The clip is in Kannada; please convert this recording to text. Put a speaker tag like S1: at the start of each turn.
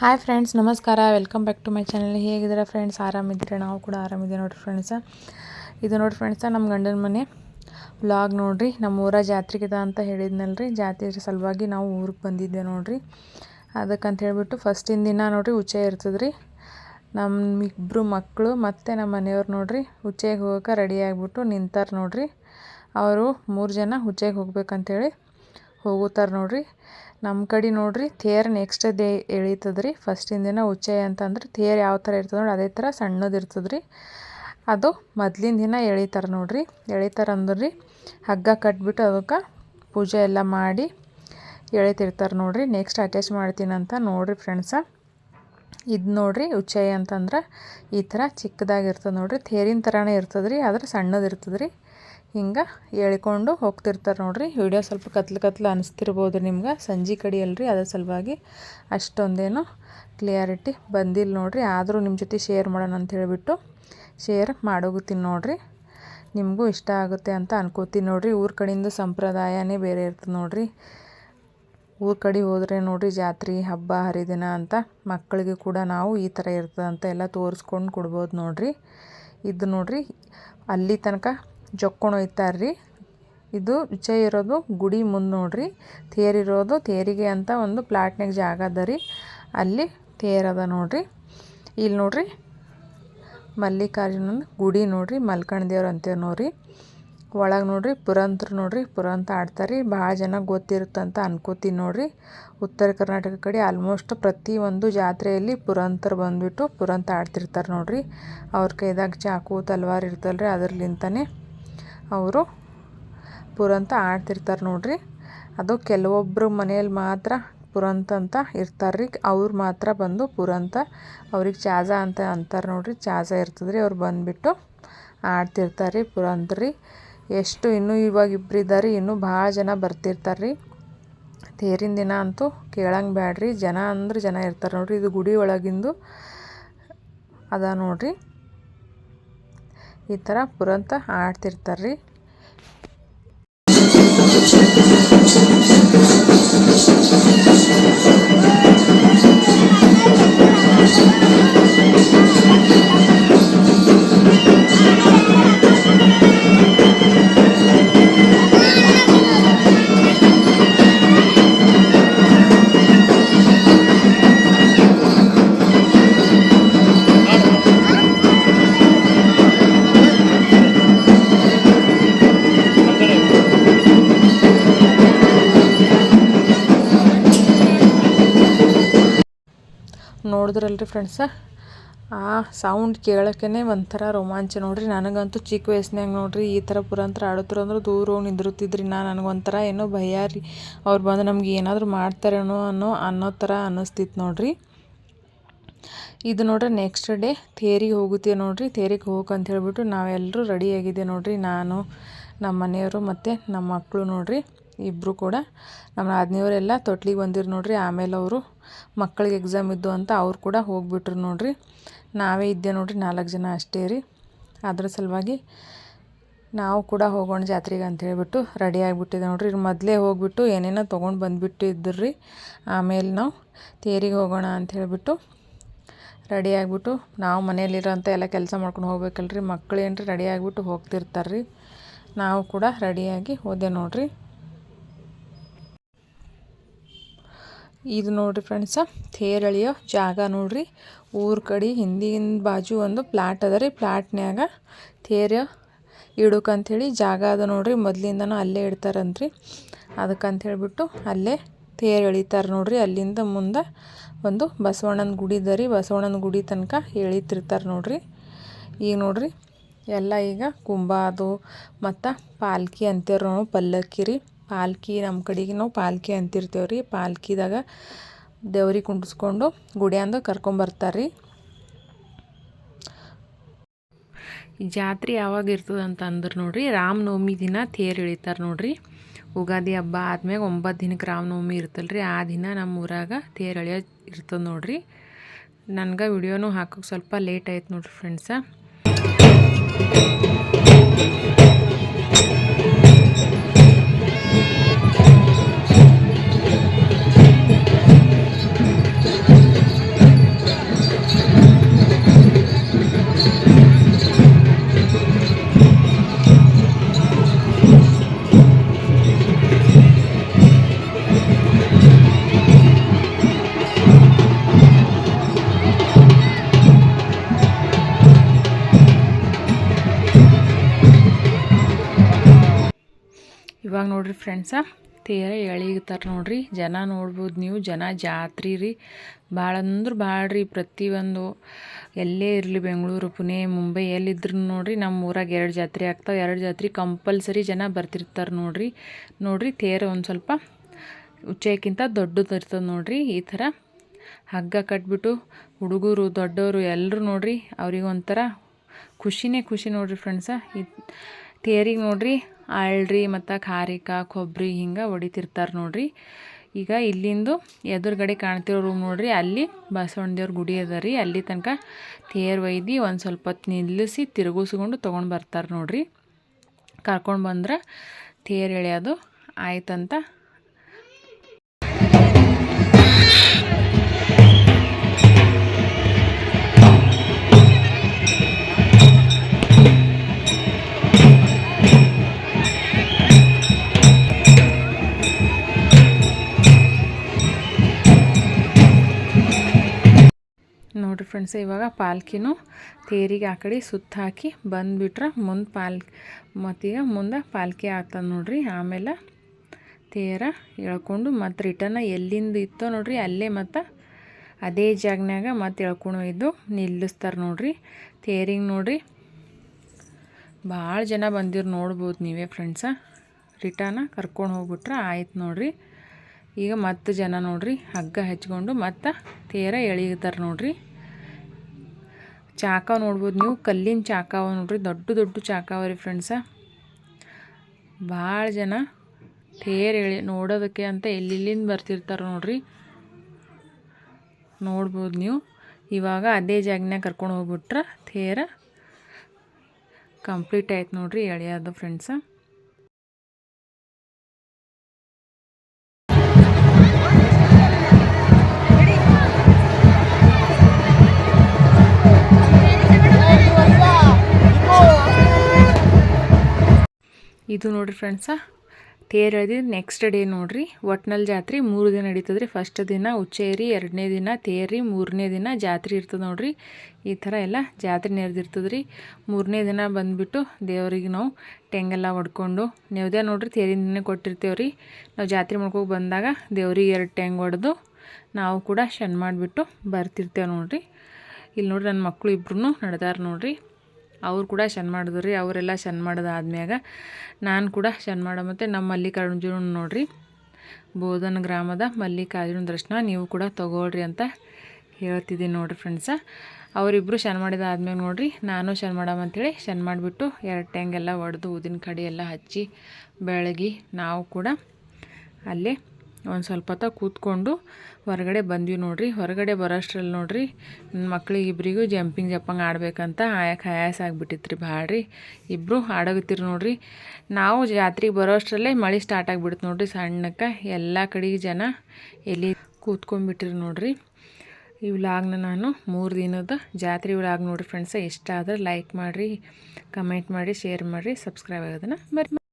S1: ಹಾಯ್ ಫ್ರೆಂಡ್ಸ್ ನಮಸ್ಕಾರ. Welcome back to my channel ಹೇಗಿದ್ದೀರಾ ಫ್ರೆಂಡ್ಸ್ ಆರಾಮಿದ್ದೀರಾ? ನಾವು ಕೂಡ ಆರಾಮಿದ್ದೀವಿ ನೋಡಿರಿ ಫ್ರೆಂಡ್ಸ ಇದು ನೋಡಿ ಫ್ರೆಂಡ್ಸ ನಮ್ಮ ಗಂಡನ ಮನೆ. ವ್ಲಾಗ್ ನೋಡಿರಿ. ನಮ್ಮ ಊರ ಜಾತ್ರೆಗಿದ ಅಂತ ಹೇಳಿದ್ನಲ್ರಿ. ಜಾತ್ರೆ ಸಲುವಾಗಿ ನಾವು ಊರಿಗೆ ಬಂದಿದ್ದೆ ನೋಡಿರಿ. ಅದಕ್ಕಂತ ಹೇಳಿಬಿಟ್ಟು ಫಸ್ಟಿನ ದಿನ ನೋಡಿರಿ ಉಚ್ಚೆ ರೀ ನಮ್ಮ ಇಬ್ಬರು ಮಕ್ಕಳು ಮತ್ತು ನಮ್ಮ ಮನೆಯವ್ರು ನೋಡಿರಿ, ಉಚ್ಚೆಗೆ ಹೋಗೋಕೆ ರೆಡಿ ಆಗಿಬಿಟ್ಟು ನಿಂತಾರೆ ನೋಡಿರಿ. ಅವರು ಮೂರು ಜನ ಉಚ್ಚೆಗೆ ಹೋಗ್ಬೇಕಂತೇಳಿ ಹೋಗುತ್ತಾರೆ ನೋಡಿರಿ. ನಮ್ಮ ಕಡೆ ನೋಡ್ರಿ, ತೇರು ನೆಕ್ಸ್ಟ್ ಡೇ ಎಳಿತದ್ರಿ. ಫಸ್ಟಿನ ದಿನ ಉಚ್ಚೆ ಅಂತಂದ್ರೆ, ತೇರು ಯಾವ ಥರ ಇರ್ತದೆ ನೋಡಿ, ಅದೇ ಥರ ಸಣ್ಣದು ರೀ ಅದು ಮೊದ್ಲಿನ ದಿನ ಎಳಿತಾರೆ ನೋಡ್ರಿ. ಎಳಿತಾರೆ ಅಂದ್ರೆ ರೀ ಹಗ್ಗ ಕಟ್ಬಿಟ್ಟು ಅದಕ್ಕೆ ಪೂಜೆ ಎಲ್ಲ ಮಾಡಿ ಎಳಿತಿರ್ತಾರೆ ನೋಡ್ರಿ. ನೆಕ್ಸ್ಟ್ ಅಟ್ಯಾಚ್ ಮಾಡ್ತೀನಂತ ನೋಡ್ರಿ ಫ್ರೆಂಡ್ಸ ಇದು ನೋಡ್ರಿ ಉಚ್ಚೈ ಅಂತಂದ್ರೆ, ಈ ಥರ ಚಿಕ್ಕದಾಗಿರ್ತದೆ ನೋಡ್ರಿ. ತೇರಿನ ಥರನೇ ಇರ್ತದೆ ರೀ ಆದ್ರೆ ಸಣ್ಣದು ಇರ್ತದೆ ರೀ ಹಿಂಗೆ ಎಳ್ಕೊಂಡು ಹೋಗ್ತಿರ್ತಾರೆ ನೋಡಿರಿ. ವಿಡಿಯೋ ಸ್ವಲ್ಪ ಕತ್ಲು ಕತ್ಲು ಅನಿಸ್ತಿರ್ಬೋದು ನಿಮ್ಗೆ. ಸಂಜೆ ಕಡೆ ಅಲ್ರಿ ಅದ್ರ ಸಲುವಾಗಿ ಅಷ್ಟೊಂದೇನು ಕ್ಲಿಯಾರಿಟಿ ಬಂದಿಲ್ಲ ನೋಡಿರಿ. ಆದರೂ ನಿಮ್ಮ ಜೊತೆ ಶೇರ್ ಮಾಡೋಣ ಅಂತ ಹೇಳಿಬಿಟ್ಟು ಶೇರ್ ಮಾಡೋಗುತ್ತೀನಿ ನೋಡಿರಿ. ನಿಮಗೂ ಇಷ್ಟ ಆಗುತ್ತೆ ಅಂತ ಅನ್ಕೋತೀನಿ ನೋಡಿರಿ. ಊರ ಕಡೆಯಿಂದ ಸಂಪ್ರದಾಯನೇ ಬೇರೆ ಇರ್ತದೆ ನೋಡಿರಿ. ಊರ ಕಡೆ ಹೋದರೆ ನೋಡಿರಿ ಜಾತ್ರೆ, ಹಬ್ಬ, ಹರಿದಿನ ಅಂತ ಮಕ್ಕಳಿಗೆ ಕೂಡ ನಾವು ಈ ಥರ ಇರ್ತದೆ ಅಂತ ಎಲ್ಲ ತೋರಿಸ್ಕೊಂಡು ಕೊಡ್ಬೋದು ನೋಡಿರಿ. ಇದು ನೋಡಿರಿ, ಅಲ್ಲಿ ತನಕ ಜೊಕ್ಕೊಂಡು ಒಯ್ತಾರೆ ರೀ ಇದು ವಿಚಯ ಇರೋದು ಗುಡಿ ಮುಂದೆ ನೋಡ್ರಿ. ತೇರಿರೋದು ತೇರಿಗೆ ಅಂತ ಒಂದು ಪ್ಲಾಟ್ನಾಗ ಜಾಗ ಅದ ರೀ. ಅಲ್ಲಿ ತೇರದ ನೋಡ್ರಿ. ಇಲ್ಲಿ ನೋಡ್ರಿ ಮಲ್ಲಿಕಾರ್ಜುನ ಗುಡಿ ನೋಡ್ರಿ ಮಲ್ಕಣ ದೇವ್ರು ಅಂತೇವೆ ನೋಡ್ರಿ. ಒಳಗೆ ನೋಡ್ರಿ ಪುರಂತ್ರ ನೋಡ್ರಿ, ಪುರಂತ ಆಡ್ತಾರೆ ಭಾಳ ಜನ ಗೊತ್ತಿರುತ್ತಂತ ಅನ್ಕೋತೀನಿ ನೋಡ್ರಿ. ಉತ್ತರ ಕರ್ನಾಟಕ ಕಡೆ ಆಲ್ಮೋಸ್ಟ್ ಪ್ರತಿ ಒಂದು ಜಾತ್ರೆಯಲ್ಲಿ ಪುರಂತರ ಬಂದ್ಬಿಟ್ಟು ಪುರಂತ ಆಡ್ತಿರ್ತಾರೆ ನೋಡ್ರಿ. ಅವ್ರ ಕೈದಾಗ ಚಾಕು, ತಲ್ವಾರ್ ಇರ್ತಲ್ರಿ ಅದರ್ಲಿಂತನೇ. ಅವರು ಪುರಂತ ಆಡ್ತಿರ್ತಾರೆ ನೋಡಿರಿ. ಅದು ಕೆಲವೊಬ್ಬರು ಮನೆಯಲ್ಲಿ ಮಾತ್ರ ಪುರಂತ ಅಂತ ಇರ್ತಾರೆ ರೀ ಅವ್ರು ಮಾತ್ರ ಬಂದು ಪುರಂತ ಅವ್ರಿಗೆ ಚಾಜ ಅಂತ ಅಂತಾರೆ ನೋಡಿರಿ. ಚಾಜ ರೀ ಅವ್ರು ಬಂದುಬಿಟ್ಟು ಆಡ್ತಿರ್ತಾರೆ ರೀ ಪುರಂತ ರೀ ಎಷ್ಟು ಇನ್ನೂ ಇವಾಗ ಇಬ್ರು ಇದ್ದಾರೆ ಇನ್ನೂ ಭಾಳ ಜನ ಬರ್ತಿರ್ತಾರೆ ರೀ ತೇರಿನ ದಿನ ಅಂತೂ ಕೇಳಂಗೆ ಬ್ಯಾಡ್ರಿ. ಜನ ಅಂದ್ರೆ ಜನ ಇರ್ತಾರೆ ನೋಡ್ರಿ. ಇದು ಗುಡಿ ಒಳಗಿಂದು ಅದ ನೋಡ್ರಿ. ಈ ಥರ ಪುರಂತ ಆಡ್ತಿರ್ತಾರೆ ರೀ ನೋಡಿದ್ರಲ್ರಿ ಫ್ರೆಂಡ್ಸ ಆ ಸೌಂಡ್ ಕೇಳೋಕ್ಕೇ ಒಂಥರ ರೋಮಾಂಚ ನೋಡಿರಿ. ನನಗಂತೂ ಚಿಕ್ಕ ವಯಸ್ಸಿನಾಗ ನೋಡಿರಿ, ಈ ಥರ ಪುರಾಂತರ ಆಡತ್ರ ಅಂದ್ರೆ ದೂರ ನಿಂದಿರುತ್ತಿದ್ರಿ ನಾ. ನನಗೊಂಥರ ಏನೋ ಭಯ ರೀ. ಅವ್ರು ಬಂದು ನಮ್ಗೆ ಏನಾದರೂ ಮಾಡ್ತಾರೇನೋ ಅನ್ನೋ ಅನ್ನೋ ಥರ ಅನ್ನಿಸ್ತಿತ್ತು ನೋಡಿರಿ. ಇದು ನೋಡ್ರಿ ನೆಕ್ಸ್ಟ್ ಡೇ ಥೇರಿಗೆ ಹೋಗುತ್ತೆ ನೋಡ್ರಿ. ತೇರಿಗೆ ಅಂತ ಹೇಳಿಬಿಟ್ಟು ನಾವೆಲ್ಲರೂ ರೆಡಿಯಾಗಿದೆ ನೋಡ್ರಿ. ನಾನು ನಮ್ಮ ಮನೆಯವರು ಮತ್ತು ನಮ್ಮ ಮಕ್ಕಳು ನೋಡ್ರಿ ಇಬ್ಬರು ಕೂಡ. ನಮ್ಮ ಆದ್ನಿಯವರೆಲ್ಲ ತೊಟ್ಲಿಗೆ ಬಂದಿರು ನೋಡ್ರಿ. ಆಮೇಲೆ ಅವರು ಮಕ್ಕಳಿಗೆ ಎಕ್ಸಾಮ್ ಇದ್ದು ಅಂತ ಅವ್ರು ಕೂಡ ಹೋಗ್ಬಿಟ್ರು ನೋಡಿರಿ. ನಾವೇ ಇದ್ದೆ ನೋಡಿರಿ ನಾಲ್ಕು ಜನ ಅಷ್ಟೇ ರೀ. ಅದರ ಸಲುವಾಗಿ ನಾವು ಕೂಡ ಹೋಗೋಣ ಜಾತ್ರೆಗೆ ಅಂತ ಹೇಳಿಬಿಟ್ಟು ರೆಡಿ ಆಗಿಬಿಟ್ಟಿದೆ ನೋಡ್ರಿ. ಮೊದಲೇ ಹೋಗಿಬಿಟ್ಟು ಏನೇನೋ ತೊಗೊಂಡು ಬಂದುಬಿಟ್ಟು ರೀ ಆಮೇಲೆ ನಾವು ತೇರಿಗೆ ಹೋಗೋಣ ಅಂತ ಹೇಳಿಬಿಟ್ಟು ರೆಡಿ ಆಗಿಬಿಟ್ಟು ನಾವು ಮನೇಲಿರೋಂಥ ಎಲ್ಲ ಕೆಲಸ ಮಾಡ್ಕೊಂಡು ಹೋಗ್ಬೇಕಲ್ರಿ. ಮಕ್ಳು ಏನು ರೆಡಿ ಆಗಿಬಿಟ್ಟು ಹೋಗ್ತಿರ್ತಾರೆ ರೀ ನಾವು ಕೂಡ ರೆಡಿಯಾಗಿ ಹೋದೆ ನೋಡ್ರಿ. ಇದು ನೋಡಿರಿ ಫ್ರೆಂಡ್ಸ ತೇರಳಿಯೋ ಜಾಗ ನೋಡ್ರಿ. ಊರ ಕಡೆ ಹಿಂದಿನ ಬಾಜು ಒಂದು ಪ್ಲಾಟ್ ಅದ ರೀ. ಪ್ಲಾಟ್ನ್ಯಾಗ ತೇರ ಇಡೋಕಂಥೇಳಿ ಜಾಗ ಅದ ನೋಡ್ರಿ. ಮೊದಲಿಂದನೂ ಅಲ್ಲೇ ಇಡ್ತಾರಂತ್ರಿ. ಅದಕ್ಕಂತ ಹೇಳ್ಬಿಟ್ಟು ಅಲ್ಲೇ ತೇರು ಎಳಿತಾರೆ ನೋಡ್ರಿ. ಅಲ್ಲಿಂದ ಮುಂದೆ ಒಂದು ಬಸವಣ್ಣನ ಗುಡಿ ಇದೆ ರೀ. ಬಸವಣ್ಣನ ಗುಡಿ ತನಕ ಎಳಿತಿರ್ತಾರೆ ನೋಡ್ರಿ. ಈಗ ನೋಡ್ರಿ, ಎಲ್ಲ ಈಗ ಕುಂಬ ಅದು ಮತ್ತು ಪಾಲ್ಕಿ ಅಂತೀರ ಪಲ್ಲಕ್ಕಿ ರೀ. ಪಾಲ್ಕಿ ನಮ್ಮ ಕಡೆಗೆ ನಾವು ಪಾಲ್ಕಿ ಅಂತಿರ್ತೇವೆ ರೀ ಪಾಲ್ಕಿದಾಗ ದೇವ್ರಿಗೆ ಕುಂಡಿಸ್ಕೊಂಡು ಗುಡಿಯಂದು ಕರ್ಕೊಂಬರ್ತಾರೆ ರೀ ಜಾತ್ರೆ ಯಾವಾಗ ಇರ್ತದೆ ಅಂತ ಅಂದ್ರೆ ನೋಡ್ರಿ, ರಾಮನವಮಿ ದಿನ ತೇರು ಇಳಿತಾರೆ ನೋಡ್ರಿ. ಉಗಾದಿ ಹಬ್ಬ ಆದ್ಮ್ಯಾಗ ಒಂಬತ್ತು ದಿನಕ್ಕೆ ರಾಮನವಮಿ ಇರ್ತಲ್ಲ ರೀ ಆ ದಿನ ನಮ್ಮ ಊರಾಗ ತೇರು ಎಳೆಯೋ ಇರ್ತದೆ ನೋಡ್ರಿ. ನನಗೆ ವಿಡಿಯೋನು ಹಾಕೋಕೆ ಸ್ವಲ್ಪ ಲೇಟ್ ಆಯ್ತು ನೋಡ್ರಿ ಫ್ರೆಂಡ್ಸ ನೋಡ್ರಿ ಫ್ರೆಂಡ್ಸ ತೇರ ಎಳಿತಾರೆ ನೋಡ್ರಿ. ಜನ ನೋಡ್ಬೋದು ನೀವು, ಜನ ಜಾತ್ರೆ ರೀ. ಭಾಳ ಅಂದ್ರೆ ಭಾಳ ರೀ, ಪ್ರತಿಯೊಂದು. ಎಲ್ಲೇ ಇರಲಿ ಬೆಂಗಳೂರು, ಪುಣೆ, ಮುಂಬೈ ಎಲ್ಲಿದ್ರು ನೋಡ್ರಿ ನಮ್ಮ ಊರಾಗ ಎರಡು ಜಾತ್ರೆ ಆಗ್ತಾವೆ. ಎರಡು ಜಾತ್ರೆ ಕಂಪಲ್ಸರಿ ಜನ ಬರ್ತಿರ್ತಾರೆ ನೋಡ್ರಿ. ನೋಡ್ರಿ ತೇರ ಒಂದು ಸ್ವಲ್ಪ ಉಚ್ಚಕ್ಕಿಂತ ದೊಡ್ಡದು ಇರ್ತದೆ ನೋಡ್ರಿ ಈ ಥರ. ಹಗ್ಗ ಕಟ್ಬಿಟ್ಟು ಹುಡುಗರು ದೊಡ್ಡವರು ಎಲ್ಲರೂ ನೋಡ್ರಿ, ಅವ್ರಿಗೊಂಥರ ಖುಷಿನೇ ಖುಷಿ ನೋಡ್ರಿ ಫ್ರೆಂಡ್ಸ ಈ ತೇರಿಗೆ ನೋಡ್ರಿ ಅಳ್ರಿ ಮತ್ತು ಖಾರಿಕ ಕೊಬ್ಬರಿ ಹಿಂಗೆ ಹೊಡಿತಿರ್ತಾರೆ ನೋಡ್ರಿ. ಈಗ ಇಲ್ಲಿಂದು ಎದುರುಗಡೆ ಕಾಣ್ತಿರೋ ರೂಮ್ ನೋಡ್ರಿ, ಅಲ್ಲಿ ಬಸವಣ್ಣ ದೇವ್ರ ಗುಡಿ ಅದ ರೀ. ಅಲ್ಲಿ ತನಕ ತೇರು ಒಯ್ದು ಒಂದು ಸ್ವಲ್ಪ ಹೊತ್ತು ನಿಲ್ಲಿಸಿ ತಿರುಗಿಸ್ಕೊಂಡು ತೊಗೊಂಡು ಬರ್ತಾರೆ ನೋಡ್ರಿ. ಕರ್ಕೊಂಡು ಬಂದ್ರೆ ತೇರು ಎಳೆಯೋದು, ಆಯ್ತಂತ ಫ್ರೆಂಡ್ಸ್, ಇವಾಗ ಪಾಲ್ಕಿನೂ ತೇರಿಗೆ ಆ ಕಡೆ ಸುತ್ತ ಹಾಕಿ ಬಂದುಬಿಟ್ರೆ ಮುಂದೆ ಪಾಲ್ ಮತ್ತೀಗ ಮುಂದೆ ಪಾಲ್ಕಿ ಆಗ್ತದೆ ನೋಡ್ರಿ. ಆಮೇಲೆ ತೇರ ಎಳ್ಕೊಂಡು ಮತ್ತು ರಿಟರ್ನ ಎಲ್ಲಿಂದ ಇತ್ತೋ ನೋಡ್ರಿ, ಅಲ್ಲೇ ಮತ್ತು ಅದೇ ಜಾಗನಾಗ ಮತ್ತೆ ಎಳ್ಕೊಂಡು ಇದ್ದು ನಿಲ್ಲಿಸ್ತಾರೆ ನೋಡ್ರಿ. ತೇರಿಗೆ ನೋಡ್ರಿ, ಭಾಳ ಜನ ಬಂದಿರು ನೋಡ್ಬೋದು ನೀವೇ ಫ್ರೆಂಡ್ಸ. ರಿಟರ್ನ ಕರ್ಕೊಂಡು ಹೋಗ್ಬಿಟ್ರೆ ಆಯ್ತು ನೋಡ್ರಿ. ಈಗ ಮತ್ತೆ ಜನ ನೋಡ್ರಿ, ಹಗ್ಗ ಹಚ್ಕೊಂಡು ಮತ್ತೆ ತೇರ ಎಳೀತಾರೆ ನೋಡ್ರಿ. ಚಾಕ ನೋಡ್ಬೋದು. ನೀವು ಕಲ್ಲಿನ ಚಾಕ ಅವ ನೋಡ್ರಿ. ದೊಡ್ಡ ದೊಡ್ಡ ಚಾಕ ಅವ ರೀ ಫ್ರೆಂಡ್ಸ ಭಾಳ ಜನ ಠೇರ್ ಹೇಳಿ ನೋಡೋದಕ್ಕೆ ಅಂತ ಎಲ್ಲಿಲ್ಲಿಂದ ಬರ್ತಿರ್ತಾರೆ ನೋಡ್ರಿ. ನೋಡ್ಬೋದು ನೀವು. ಇವಾಗ ಅದೇ ಜಾಗನ್ಯಾಗ ಕರ್ಕೊಂಡು ಹೋಗ್ಬಿಟ್ರೆ ಥೇರ ಕಂಪ್ಲೀಟ್ ಆಯ್ತು ನೋಡ್ರಿ ಎಳೆಯೋದು ಫ್ರೆಂಡ್ಸ ಇದು ನೋಡಿರಿ ಫ್ರೆಂಡ್ಸ ತೇರು ಎಳ್ದಿದ್ದು ನೆಕ್ಸ್ಟ್ ಡೇ ನೋಡ್ರಿ. ಒಟ್ನಲ್ಲಿ ಜಾತ್ರೆ ಮೂರು ದಿನ ನಡೀತದೆ ರೀ ಫಸ್ಟ್ ದಿನ ಉಚ್ಚೇರಿ, ಎರಡನೇ ದಿನ ತೇರಿ ಮೂರನೇ ದಿನ ಜಾತ್ರೆ ಇರ್ತದೆ ನೋಡ್ರಿ. ಈ ಥರ ಎಲ್ಲ ಜಾತ್ರೆ ನೆರೆದಿರ್ತದೆ ರೀ ಮೂರನೇ ದಿನ ಬಂದುಬಿಟ್ಟು ದೇವ್ರಿಗೆ ನಾವು ಟೆಂಗೆಲ್ಲ ಹೊಡ್ಕೊಂಡು ನೆವದೇ ನೋಡ್ರಿ ತೇರಿನ ದಿನ ಕೊಟ್ಟಿರ್ತೇವೆ ರೀ ನಾವು ಜಾತ್ರೆ ಮಾಡ್ಕೋಕೆ ಬಂದಾಗ ದೇವ್ರಿಗೆ ಎರಡು ಟೆಂಗ್ ಹೊಡೆದು ನಾವು ಕೂಡ ಶನ್ ಮಾಡಿಬಿಟ್ಟು ಬರ್ತಿರ್ತೇವೆ ನೋಡ್ರಿ. ಇಲ್ಲಿ ನೋಡ್ರಿ ನನ್ನ ಮಕ್ಕಳು ಇಬ್ಬರೂ ನಡೆದಾರ ನೋಡ್ರಿ. ಅವ್ರು ಕೂಡ ಶನ್ ಮಾಡಿದ್ರು ರೀ, ಅವರೆಲ್ಲ ಶನ್ ಮಾಡೋದಾದ್ಮ್ಯಾಗ ನಾನು ಕೂಡ ಶನ್ ಮಾಡೋ, ಮತ್ತು ನಮ್ಮ ಮಲ್ಲಿಕಾರ್ಜುನ ನೋಡ್ರಿ. ಬೋಧನ ಗ್ರಾಮದ ಮಲ್ಲಿಕಾರ್ಜುನ ದರ್ಶನ ನೀವು ಕೂಡ ತೊಗೊಳ್ರಿ ಅಂತ ಹೇಳ್ತಿದ್ದೀನಿ ನೋಡಿರಿ ಫ್ರೆಂಡ್ಸ ಅವರಿಬ್ಬರು ಶನ್ ಮಾಡಿದಾದ್ಮೇಲೆ ನೋಡಿರಿ, ನಾನು ಶನ್ ಹೇಳಿ ಶನ್ ಮಾಡಿಬಿಟ್ಟು ಎರಡು ಟ್ಯಾಂಗೆಲ್ಲ ಒಡೆದು ಊದಿನ ಕಡೆ ಎಲ್ಲ ಹಚ್ಚಿ ಬೆಳಗಿ ನಾವು ಕೂಡ ಅಲ್ಲೇ ಒಂದು ಸ್ವಲ್ಪ ಹೊತ್ತ ಕೂತ್ಕೊಂಡು ಹೊರಗಡೆ ಬಂದ್ವಿ ನೋಡ್ರಿ. ಹೊರಗಡೆ ಬರೋಷ್ಟ್ರಲ್ಲಿ ನೋಡ್ರಿ ನನ್ನ ಮಕ್ಳಿಗೆ ಇಬ್ಬರಿಗೂ ಜಂಪಿಂಗ್ ಜಪ್ಪಂಗ್ ಆಡಬೇಕಂತ ಆಯಕ್ಕೆ ಆಯಾಸ ಆಗಿಬಿಟ್ಟಿತ್ತು ರೀ ಭಾಳ ರೀ ಇಬ್ಬರು ಆಡಗತ್ತಿರು ನೋಡ್ರಿ. ನಾವು ಜಾತ್ರೆಗೆ ಬರೋಷ್ಟರಲ್ಲೇ ಮಳೆ ಸ್ಟಾರ್ಟ್ ಆಗಿಬಿಡ್ತು ನೋಡ್ರಿ ಸಣ್ಣಕ್ಕೆ. ಎಲ್ಲ ಕಡೆಗೆ ಜನ ಎಲ್ಲಿ ಕೂತ್ಕೊಂಡ್ಬಿಟ್ರಿ ನೋಡ್ರಿ. ಈ ವ್ಲಾಗ್ನ ನಾನು ಮೂರು ದಿನದ ಜಾತ್ರೆ ವ್ಲಾಗ್ ನೋಡಿರಿ ಫ್ರೆಂಡ್ಸ ಇಷ್ಟ ಆದರೆ ಲೈಕ್ ಮಾಡಿರಿ ಕಮೆಂಟ್ ಮಾಡಿ ಶೇರ್ ಮಾಡಿರಿ ಸಬ್ಸ್ಕ್ರೈಬ್ ಆಗೋದನ್ನು ಬರ್ರಿ